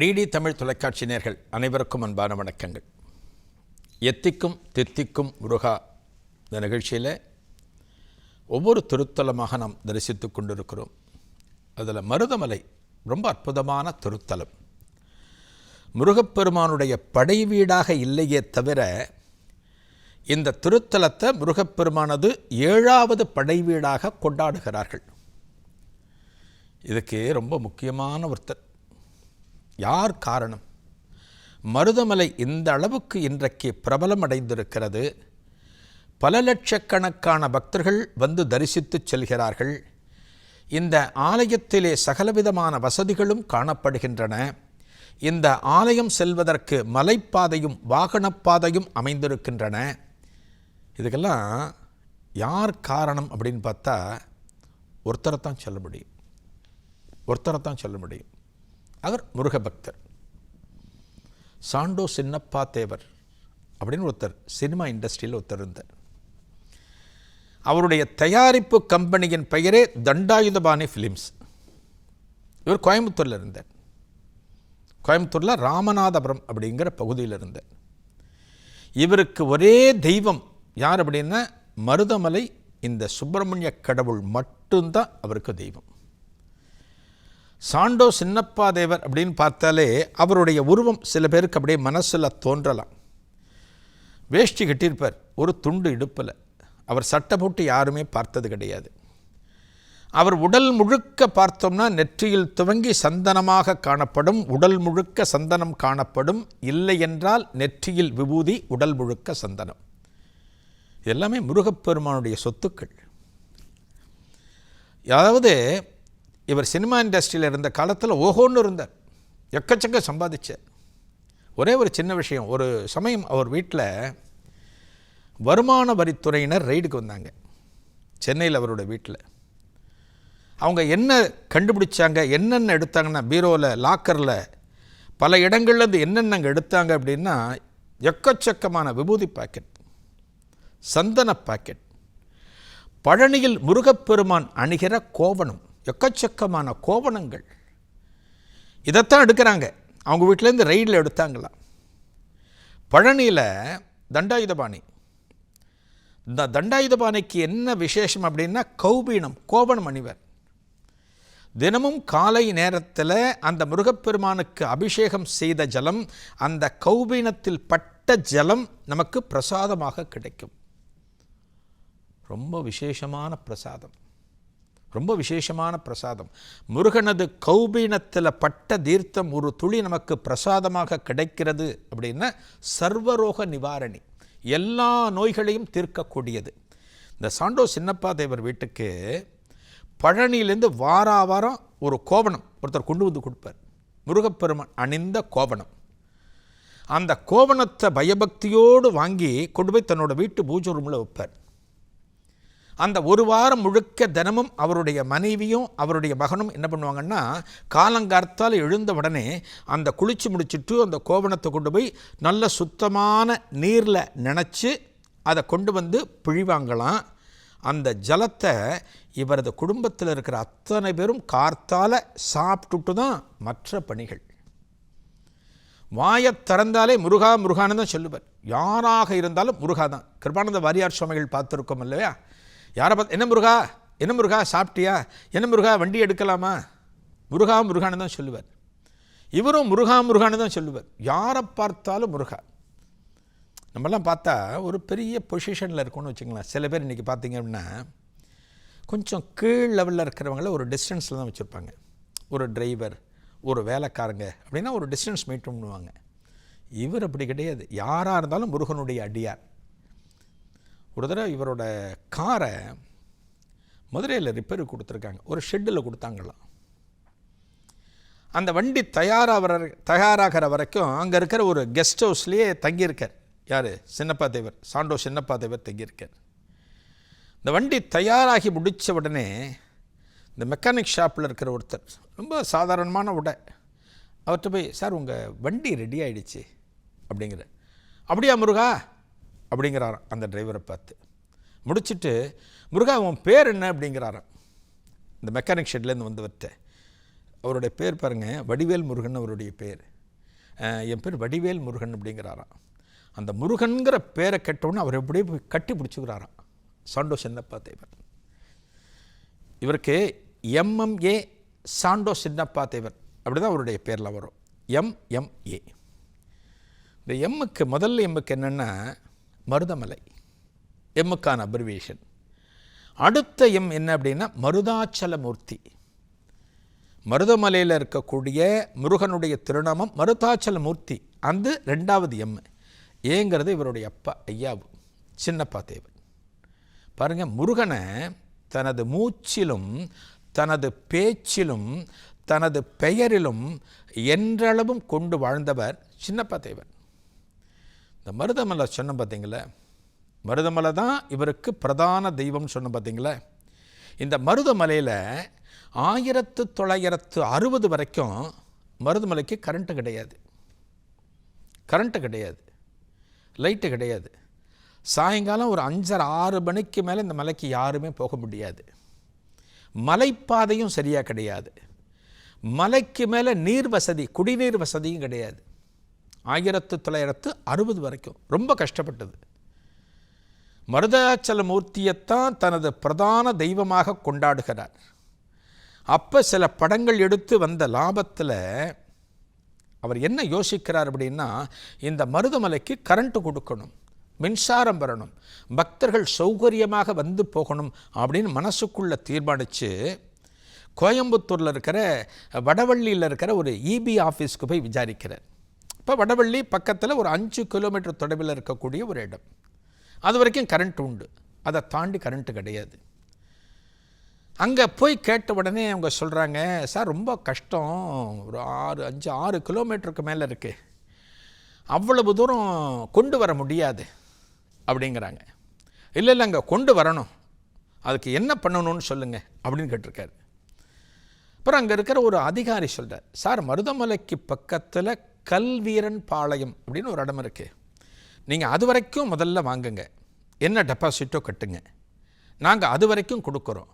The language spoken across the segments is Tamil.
டிடி தமிழ் தொலைக்காட்சி நேர்கள் அனைவருக்கும் அன்பான வணக்கங்கள். எத்திக்கும் தித்திக்கும் முருகா இந்த நிகழ்ச்சியில் ஒவ்வொரு திருத்தலமாக நாம் தரிசித்து கொண்டிருக்கிறோம். அதில் மருதமலை ரொம்ப அற்புதமான திருத்தலம். முருகப்பெருமானுடைய படை வீடாக இல்லையே தவிர இந்த திருத்தலத்தை முருகப்பெருமானது ஏழாவது படை வீடாக கொண்டாடுகிறார்கள். இதுக்கு ரொம்ப முக்கியமான ஒருத்தர். யார் காரணம்? மருதமலை இந்த அளவுக்கு இன்றைக்கு பிரபலம் அடைந்திருக்கிறது பல லட்சக்கணக்கான பக்தர்கள் வந்து தரிசித்து செல்கிறார்கள். இந்த ஆலயத்திலே சகலவிதமான வசதிகளும் காணப்படுகின்றன. இந்த ஆலயம் செல்வதற்கு மலைப்பாதையும் வாகனப்பாதையும் அமைந்திருக்கின்றன. இதுக்கெல்லாம் யார் காரணம் அப்படின்னு பார்த்தா ஒருத்தரை தான் சொல்ல முடியும். ஒருத்தரை தான் சொல்ல முடியும். அவர் முருகபக்தர். சாண்டோ சின்னப்பா தேவர் அப்படின்னு ஒருத்தர் சினிமா இண்டஸ்ட்ரியில் ஒருத்தர் இருந்தார். அவருடைய தயாரிப்பு கம்பெனியின் பெயரே தண்டாயுதபாணி ஃபிலிம்ஸ் இவர் கோயம்புத்தூரில் இருந்தார். கோயம்புத்தூரில் ராமநாதபுரம் அப்படிங்கிற பகுதியில் இருந்தார். இவருக்கு ஒரே தெய்வம் யார் அப்படின்னா மருதமலை இந்த சுப்பிரமணிய கடவுள் மட்டும்தான் அவருக்கு தெய்வம். சாண்டோ சின்னப்பா தேவர் அப்படின்னு பார்த்தாலே அவருடைய உருவம் சில பேருக்கு அப்படியே மனசில் தோன்றலாம். வேஷ்டி கட்டியிருப்பார். ஒரு துண்டு இடுப்பில். அவர் சட்டை போட்டு யாருமே பார்த்தது கிடையாது. அவர் உடல் முழுக்க பார்த்தோம்னா நெற்றியில் துவங்கி சந்தனமாக காணப்படும் உடல் முழுக்க சந்தனம் காணப்படும் இல்லை என்றால் நெற்றியில் விபூதி உடல் முழுக்க சந்தனம். எல்லாமே முருகப்பெருமானுடைய சொத்துக்கள். அதாவது இவர் சினிமா இண்டஸ்ட்ரியில் இருந்த காலத்தில் ஓஹோன்னு இருந்தார். எக்கச்சக்க சம்பாதிச்சார். ஒரே ஒரு சின்ன விஷயம் ஒரு சமயம் அவர் வீட்டில் வருமான வரித்துறையினர் ரைடுக்கு வந்தாங்க சென்னையில் அவரோட வீட்டில் அவங்க என்ன கண்டுபிடிச்சாங்க என்னென்ன எடுத்தாங்கன்னா பீரோவில் லாக்கரில் பல இடங்கள்லேருந்து என்னென்னங்க எடுத்தாங்க அப்படின்னா எக்கச்சக்கமான விபூதி பாக்கெட் சந்தன பாக்கெட் பழனியில் முருகப்பெருமான் அணுகிற கோவணம். எக்கச்சக்கமான கோவணங்கள். இதைத்தான் எடுக்கிறாங்க. அவங்க வீட்டிலேருந்து ரைடில் எடுத்தாங்களாம். பழனியில் தண்டாயுதபாணி. இந்த தண்டாயுதபாணிக்கு என்ன விசேஷம் அப்படின்னா கௌபீனம் கோவணம் அணிவர். தினமும் காலை நேரத்தில் அந்த முருகப்பெருமானுக்கு அபிஷேகம் செய்த ஜலம் அந்த கௌபீனத்தில் பட்ட ஜலம் நமக்கு பிரசாதமாக கிடைக்கும். ரொம்ப விசேஷமான பிரசாதம். ரொம்ப விசேஷமான பிரசாதம். முருகனது கௌபீனத்தில் பட்ட தீர்த்தம் ஒரு துளி நமக்கு பிரசாதமாக கிடைக்கிறது அப்படின்னா சர்வரோக நிவாரணி. எல்லா நோய்களையும் தீர்க்கக்கூடியது. இந்த சாண்டோ சின்னப்பா தேவர் வீட்டுக்கு பழனியிலேருந்து வாரா வாரம் ஒரு கோவணம் ஒருத்தர் கொண்டு வந்து கொடுப்பார். முருகப்பெருமான் அணிந்த கோவணம். அந்த கோவணத்தை பயபக்தியோடு வாங்கி கொண்டு போய் தன்னோட வீட்டு பூஜை ரூமில் வைப்பார். அந்த ஒரு வாரம் முழுக்க தினமும் அவருடைய மனைவியும் அவருடைய மகனும் என்ன பண்ணுவாங்கன்னா காலங்கார்த்தால் எழுந்த உடனே அந்த குளிச்சு முடிச்சுட்டு அந்த கோவணத்தை கொண்டு போய் நல்ல சுத்தமான நீரில் நினச்சி அதை கொண்டு வந்து பிழிவாங்களாம் அந்த ஜலத்தை இவரது குடும்பத்தில் இருக்கிற அத்தனை பேரும் கார்த்தால் சாப்பிட்டுட்டு தான் மற்ற பணிகள். வாயை திறந்தாலே முருகா முருகான்னு தான் சொல்லுவார். யாராக இருந்தாலும் முருகா தான். கிருபானந்த வாரியார் சுவாமிகள் பார்த்துருக்கோம் இல்லையா? யாரை பார்த்து என்ன முருகா? என்ன முருகா? சாப்பிட்டியா? என்ன முருகா? வண்டி எடுக்கலாமா? முருகா முருகான்னு தான் சொல்லுவார். இவரும் முருகா முருகான்னு தான் சொல்லுவார். யாரை பார்த்தாலும் முருகா. நம்மலாம் பார்த்தா ஒரு பெரிய பொசிஷனில் இருக்கோம்னு வச்சுக்கலாம் சில பேர் இன்றைக்கி பார்த்தீங்க அப்படின்னா கொஞ்சம் கீழ் லெவலில் இருக்கிறவங்கள ஒரு டிஸ்டன்ஸில் தான் வச்சுருப்பாங்க. ஒரு டிரைவர் ஒரு வேலைக்காரங்க அப்படின்னா ஒரு டிஸ்டன்ஸ் மெயின்டைன் பண்ணுவாங்க. இவர் அப்படி கிடையாது. யாராக இருந்தாலும் முருகனுடைய அடியார். ஒரு தடவை இவரோட காரை மதுரையில் ரிப்பேருக்கு கொடுத்துருக்காங்க. ஒரு ஷெட்டில் கொடுத்தாங்களாம். அந்த வண்டி தயாராகிற தயாராகிற வரைக்கும் அங்கே இருக்கிற ஒரு கெஸ்ட் ஹவுஸ்லேயே தங்கியிருக்கார். யார்? சின்னப்பா தேவர். சாண்டோ சின்னப்பா தேவர் தங்கியிருக்கார். இந்த வண்டி தயாராகி முடித்த உடனே இந்த மெக்கானிக் ஷாப்பில் இருக்கிற ஒருத்தர் ரொம்ப சாதாரணமான உடை அவர்கிட்ட போய் சார் உங்கள் வண்டி ரெடி ஆகிடுச்சு அப்படிங்கிற அப்படியா முருகா? அப்படிங்கிறாராம். அந்த டிரைவரை பார்த்து முடிச்சுட்டு முருகா உன் பேர் என்ன? அப்படிங்கிறாராம். இந்த மெக்கானிக் ஷெட்லேருந்து வந்தவர்கிட்ட அவருடைய பேர் பாருங்கள் வடிவேல் முருகன் அவருடைய பேர். என் பேர் வடிவேல் முருகன் அப்படிங்கிறாராம். அந்த முருகன்கிற பேரை கெட்டவுடனே அவர் எப்படியே போய் கட்டி பிடிச்சிக்கிறாராம். சாண்டோ சின்னப்பா தேவர் இவருக்கு எம்எம்ஏ சாண்டோ சின்னப்பா தேவர் அப்படி தான் அவருடைய பேரில் வரும். எம்எம்ஏ இந்த எம்முக்கு முதல்ல எம்முக்கு என்னென்னா மருதமலை எம்முக்கான அப்ரிவேஷன் அடுத்த எம் என்ன அப்படின்னா மருதாச்சலமூர்த்தி. மருதமலையில் இருக்கக்கூடிய முருகனுடைய திருநாமம் மருதாச்சலமூர்த்தி. அந்த ரெண்டாவது எம். ஏங்கிறது இவருடைய அப்பா ஐயாவு சின்னப்பா தேவன். பாருங்க முருகனை தனது மூச்சிலும் தனது பேச்சிலும் தனது பெயரிலும் என்றளவும் கொண்டு வாழ்ந்தவர் சின்னப்பா தேவன். இந்த மருதமலை சொன்ன பார்த்தீங்களே மருதமலை தான் இவருக்கு பிரதான தெய்வம்னு சொன்ன பார்த்தீங்களே இந்த மருதமலையில் ஆயிரத்து தொள்ளாயிரத்து அறுபது வரைக்கும் மருதமலைக்கு கரண்ட்டு கிடையாது. கரண்ட்டு கிடையாது. லைட்டு கிடையாது. சாயங்காலம் ஒரு அஞ்சரை ஆறு மணிக்கு மேலே இந்த மலைக்கு யாருமே போக முடியாது. மலைப்பாதையும் சரியாக கிடையாது. மலைக்கு மேலே நீர் வசதி குடிநீர் வசதியும் கிடையாது. ஆயிரத்து தொள்ளாயிரத்து அறுபது வரைக்கும் ரொம்ப கஷ்டப்பட்டது. மருதாச்சல மூர்த்தியைத்தான் தனது பிரதான தெய்வமாக கொண்டாடுகிறார். அப்போ சில படங்கள் எடுத்து வந்த லாபத்தில் அவர் என்ன யோசிக்கிறார் அப்படின்னா இந்த மருதமலைக்கு கரண்ட்டு கொடுக்கணும் மின்சாரம் வரணும் பக்தர்கள் சௌகரியமாக வந்து போகணும் அப்படின்னு மனசுக்குள்ளே தீர்மானித்து கோயம்புத்தூரில் இருக்கிற வடவள்ளியில் இருக்கிற ஒரு இபி ஆஃபீஸ்க்கு போய் விசாரிக்கிறார். இப்போ வடவள்ளி பக்கத்தில் ஒரு அஞ்சு கிலோமீட்டர் தொலைவில் இருக்கக்கூடிய ஒரு இடம். அது வரைக்கும் கரண்ட் உண்டு. அதை தாண்டி கரண்ட்டு கிடையாது. அங்கே போய் கேட்ட உடனே அவங்க சொல்கிறாங்க சார் ரொம்ப கஷ்டம். ஒரு ஆறு அஞ்சு ஆறு கிலோமீட்டருக்கு மேலே இருக்குது அவ்வளவு தூரம் கொண்டு வர முடியாது. அப்படிங்கிறாங்க. இல்லை இல்லை அங்கே கொண்டு வரணும். அதுக்கு என்ன பண்ணணும்னு சொல்லுங்கள் அப்படின்னு கேட்டிருக்காரு. அப்புறம் அங்கே இருக்கிற ஒரு அதிகாரி சொல்கிறார் சார் மருதமலைக்கு பக்கத்தில் கல்வீரன் பாளையம் அப்படின்னு ஒரு இடம் இருக்குது நீங்கள் அது வரைக்கும் முதல்ல வாங்குங்க. என்ன டெபாசிட்டோ கட்டுங்க. நாங்கள் அது வரைக்கும் கொடுக்குறோம்.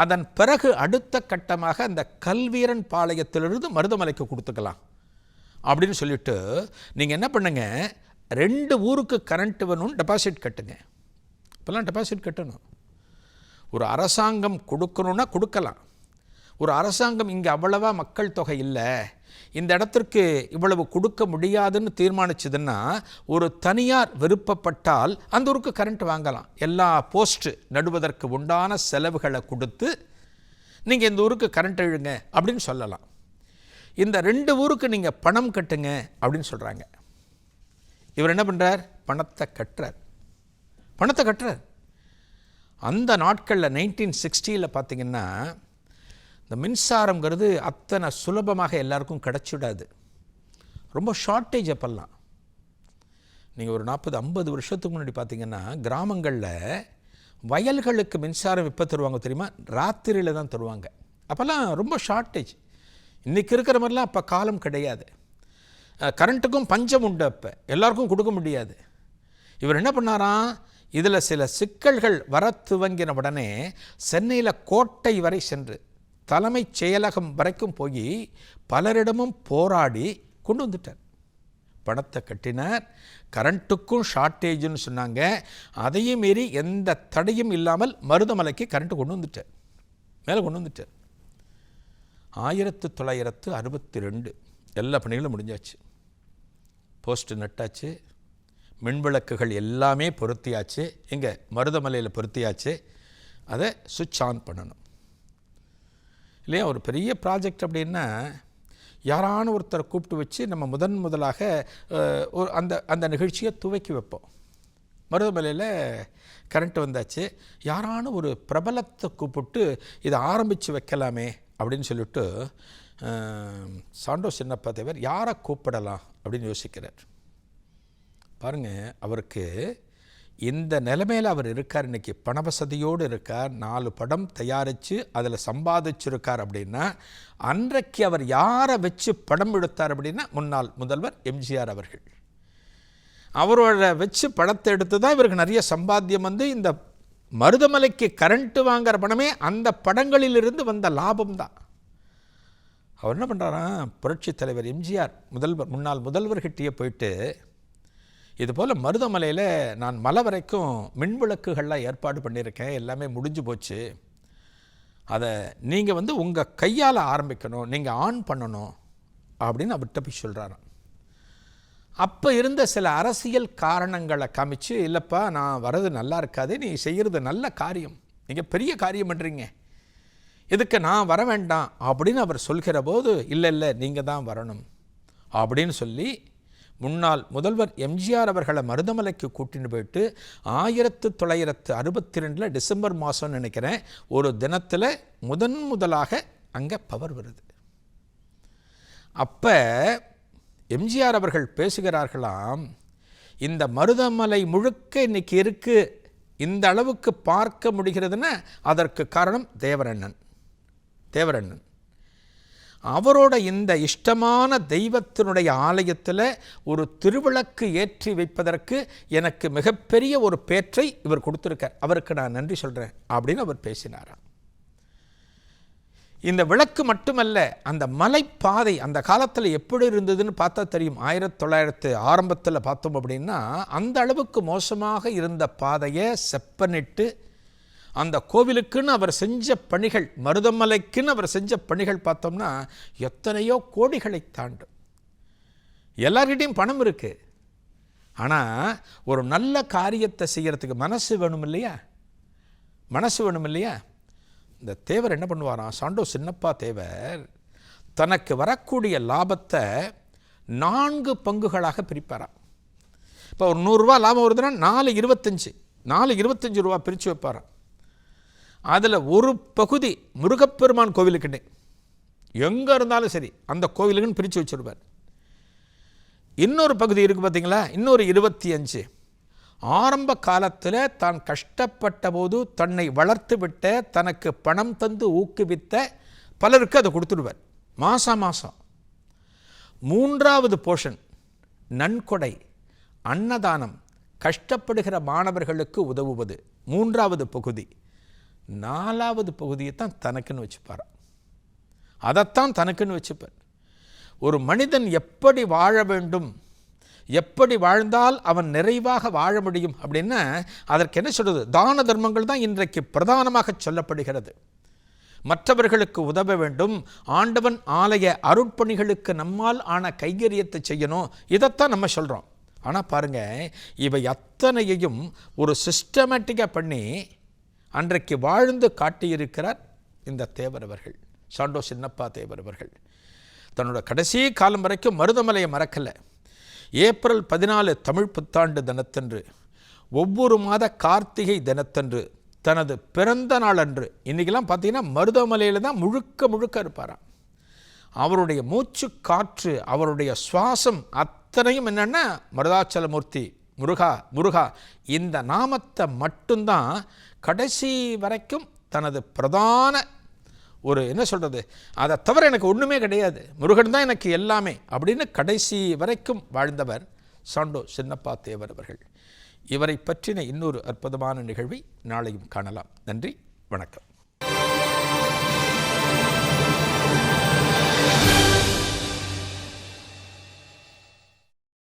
அதன் பிறகு அடுத்த கட்டமாக அந்த கல்வீரன் பாளையத்திலிருந்து மருதமலைக்கு கொடுத்துக்கலாம். அப்படின்னு சொல்லிட்டு நீங்கள் என்ன பண்ணுங்க? ரெண்டு ஊருக்கு கரண்ட் வேணும்னு டெபாசிட் கட்டுங்க. இப்போல்லாம் டெபாசிட் கட்டணும். ஒரு அரசாங்கம் கொடுக்கணுன்னா கொடுக்கலாம். ஒரு அரசாங்கம் இங்கே அவ்வளவா மக்கள் தொகை இல்லை. இந்த இடத்திற்கு இவ்வளவு கொடுக்க முடியாதுன்னு தீர்மானிச்சதுன்னா ஒரு தனியார் விருப்பப்பட்டால் அந்த ஊருக்கு கரண்ட் வாங்கலாம். எல்லா போஸ்ட்டு நடுவதற்கு உண்டான செலவுகளை கொடுத்து நீங்கள் இந்த ஊருக்கு கரண்ட் எழுங்க அப்படின்னு சொல்லலாம். இந்த ரெண்டு ஊருக்கு நீங்கள் பணம் கட்டுங்க அப்படின்னு சொல்கிறாங்க இவர் என்ன பண்ணுறார் பணத்தை கட்டுறார். பணத்தை கட்டுறார். அந்த நாட்களில் நைன்டீன் சிக்ஸ்டியில் பார்த்தீங்கன்னா இந்த மின்சாரங்கிறது அத்தனை சுலபமாக எல்லாருக்கும் கிடச்சிடாது. ரொம்ப ஷார்ட்டேஜ் அப்போல்லாம். நீங்கள் ஒரு நாற்பது ஐம்பது வருஷத்துக்கு முன்னாடி பார்த்தீங்கன்னா கிராமங்களில் வயல்களுக்கு மின்சாரம் எப்போ தருவாங்க தெரியுமா? ராத்திரியில் தான் தருவாங்க. அப்போல்லாம் ரொம்ப ஷார்ட்டேஜ் இன்றைக்கி இருக்கிற மாதிரிலாம் அப்போ காலம் கிடையாது. கரண்ட்டுக்கும் பஞ்சம் உண்டு அப்போ. எல்லாருக்கும் கொடுக்க முடியாது. இவர் என்ன பண்ணாராம்? இதில் சில சிக்கல்கள் வர துவங்கின உடனே சென்னையில் கோட்டை வரை சென்று தலைமைச் செயலகம் வரைக்கும் போய் பலரிடமும் போராடி கொண்டு வந்துட்டார். பணத்தை கட்டினார். கரண்ட்டுக்கும் ஷார்ட்டேஜ்னு சொன்னாங்க. அதையும் மீறி எந்த தடையும் இல்லாமல் மருதமலைக்கு கரண்ட்டு கொண்டு வந்துட்டார். மேலே கொண்டு வந்துட்டார். ஆயிரத்து தொள்ளாயிரத்து அறுபத்தி ரெண்டு எல்லா பணிகளும் முடிஞ்சாச்சு. போஸ்ட் நட்டாச்சு. மின்விளக்குகள் எல்லாமே பொருத்தியாச்சு. இங்கே மருதமலையில் பொருத்தியாச்சு. அதை சுவிட்ச் ஆன் பண்ணணும். இல்லையா? ஒரு பெரிய ப்ராஜெக்ட் அப்படின்னா யாரான ஒருத்தரை கூப்பிட்டு வச்சு நம்ம முதன் முதலாக ஒரு அந்த அந்த நிகழ்ச்சியை துவக்கி வைப்போம். மருதமலையில் கரண்ட் வந்தாச்சு. யாரான ஒரு பிரபலத்தை கூப்பிட்டு இதை ஆரம்பித்து வைக்கலாமே அப்படின்னு சொல்லிட்டு சாண்டோ சின்னப்பா தேவர் யாரை கூப்பிடலாம் அப்படின்னு யோசிக்கிறார். பாருங்க அவருக்கு இந்த நிலைமையில் அவர் இருக்கார் இன்னைக்கு பண வசதியோடு இருக்கார் நாலு படம் தயாரித்து அதில் சம்பாதிச்சிருக்கார் அப்படின்னா அன்றைக்கு அவர் யாரை வச்சு படம் எடுத்தார் அப்படின்னா முன்னாள் முதல்வர் எம்ஜிஆர் அவர்கள். அவரோட வச்சு படத்தை எடுத்து தான் இவருக்கு நிறைய சம்பாத்தியம் வந்து இந்த மருதமலைக்கு கரண்ட்டு வாங்குற பணமே அந்த படங்களிலிருந்து வந்த லாபம் தான். அவர் என்ன பண்ணுறாராம் புரட்சித் தலைவர் எம்ஜிஆர் முதல்வர் முன்னாள் முதல்வர்கிட்டயே போயிட்டு இதுபோல் மருதமலையில் நான் மலை வரைக்கும் மின்விளக்குகள்லாம் ஏற்பாடு பண்ணியிருக்கேன். எல்லாமே முடிஞ்சு போச்சு. அதை நீங்கள் வந்து உங்கள் கையால் ஆரம்பிக்கணும் நீங்கள் ஆன் பண்ணணும் அப்படின்னு அவர்கிட்ட போய் சொல்கிறாராம் அப்போ இருந்த சில அரசியல் காரணங்களை காமிச்சு இல்லைப்பா நான் வர்றது நல்லா இருக்காது நீ செய்கிறது நல்ல காரியம் நீங்கள் பெரிய காரியம் பண்ணுறீங்க இதுக்கு நான் வர வேண்டாம் அப்படின்னு அவர் சொல்கிற போது இல்லை இல்லை நீங்கள் தான் வரணும் அப்படின்னு சொல்லி முன்னாள் முதல்வர் எம்ஜிஆர் அவர்களை மருதமலைக்கு கூட்டின்னு போயிட்டு ஆயிரத்து தொள்ளாயிரத்து அறுபத்தி ரெண்டில் டிசம்பர் மாதம்னு நினைக்கிறேன் ஒரு தினத்தில் முதன் முதலாக அங்கே பவர் வருது. அப்போ எம்ஜிஆர் அவர்கள் பேசுகிறார்களாம் இந்த மருதமலை முழுக்க இன்னைக்கு இருக்கு இந்த அளவுக்கு பார்க்க முடிகிறதுன்னா அதற்கு காரணம் தேவரண்ணன். தேவரண்ணன். அவரோட இந்த இஷ்டமான தெய்வத்தினுடைய ஆலயத்தில் ஒரு திருவிளக்கு ஏற்றி வைப்பதற்கு எனக்கு மிகப்பெரிய ஒரு பேற்றை இவர் கொடுத்துருக்கார். அவருக்கு நான் நன்றி சொல்கிறேன் அப்படின்னு அவர் பேசினாராம். இந்த விளக்கு மட்டுமல்ல அந்த மலைப்பாதை அந்த காலத்தில் எப்படி இருந்ததுன்னு பார்த்தா தெரியும். ஆயிரத்தி தொள்ளாயிரத்து ஆரம்பத்தில் பார்த்தோம் அப்படின்னா அந்த அளவுக்கு மோசமாக இருந்த பாதையை செப்பனிட்டு அந்த கோவிலுக்குன்னு அவர் செஞ்ச பணிகள் மருதமலைக்குன்னு அவர் செஞ்ச பணிகள் பார்த்தோம்னா எத்தனையோ கோடிகளை தாண்டும். எல்லார்கிட்டையும் பணம் இருக்குது ஆனால் ஒரு நல்ல காரியத்தை செய்கிறதுக்கு மனசு வேணும் இல்லையா? மனசு வேணும் இல்லையா? இந்த தேவர் என்ன பண்ணுவாராம்? சாண்டோ சின்னப்பா தேவர் தனக்கு வரக்கூடிய லாபத்தை நான்கு பங்குகளாக பிரிப்பாராம். இப்போ ஒரு நூறுரூவா லாபம் வருதுன்னா நாலு இருபத்தஞ்சு நாலு இருபத்தஞ்சு ரூபா பிரித்து வைப்பாராம். அதில் ஒரு பகுதி முருகப்பெருமான் கோவிலுக்குன்னே. எங்கே இருந்தாலும் சரி அந்த கோவிலுக்குன்னு பிரித்து வச்சுருப்பார். இன்னொரு பகுதி இருக்குது பார்த்தீங்களா இன்னொரு இருபத்தி அஞ்சு ஆரம்ப காலத்தில் தான் கஷ்டப்பட்ட போது தன்னை வளர்த்து விட்ட தனக்கு பணம் தந்து ஊக்குவித்த பலருக்கு அதை கொடுத்துடுவார். மாதம் மாதம் மூன்றாவது போர்ஷன் நன்கொடை அன்னதானம் கஷ்டப்படுகிற மாணவர்களுக்கு உதவுவது. மூன்றாவது பகுதி. நாலாவது பகுதியை தான் தனக்குன்னு வச்சுப்பார்? அதைத்தான் தனக்குன்னு வச்சுப்பார். ஒரு மனிதன் எப்படி வாழ வேண்டும் எப்படி வாழ்ந்தால் அவன் நிறைவாக வாழ முடியும் அப்படின்னா அதற்கு என்ன சொல்கிறது தான தர்மங்கள் தான் இன்றைக்கு பிரதானமாக சொல்லப்படுகிறது. மற்றவர்களுக்கு உதவ வேண்டும் ஆண்டவன் ஆலய அருட்பணிகளுக்கு நம்மால் ஆன கைகரியத்தை செய்யணும் இதைத்தான் நம்ம சொல்கிறோம் ஆனால் பாருங்கள் இவை அத்தனையையும் ஒரு சிஸ்டமேட்டிக்காக பண்ணி அன்றைக்கு வாழ்ந்து காட்டியிருக்கிறார் இந்த தேவர் அவர்கள் சாண்டோ சின்னப்பா தேவர் அவர்கள். தன்னோட கடைசி காலம் வரைக்கும் மருதமலையை மறக்கலை. ஏப்ரல் பதினாலு தமிழ் புத்தாண்டு தினத்தன்று ஒவ்வொரு மாத கார்த்திகை தினத்தன்று தனது பிறந்த நாள் அன்று இன்றைக்கெல்லாம் பார்த்தீங்கன்னா மருதமலையில் தான் முழுக்க முழுக்க இருப்பாராம். அவருடைய மூச்சு காற்று அவருடைய சுவாசம் அத்தனையும் என்னென்னா மருதாச்சலமூர்த்தி முருகா முருகா இந்த நாமத்தை மட்டும்தான் கடைசி வரைக்கும் தனது பிரதான ஒரு என்ன சொல்கிறது அதை தவிர எனக்கு ஒன்றுமே கிடையாது. முருகன் தான் எனக்கு எல்லாமே. அப்படின்னு கடைசி வரைக்கும் வாழ்ந்தவர் சாண்டோ சின்னப்பா தேவர் அவர்கள். இவரை பற்றின இன்னொரு அற்புதமான நிகழ்வை நாளையும் காணலாம். நன்றி வணக்கம்.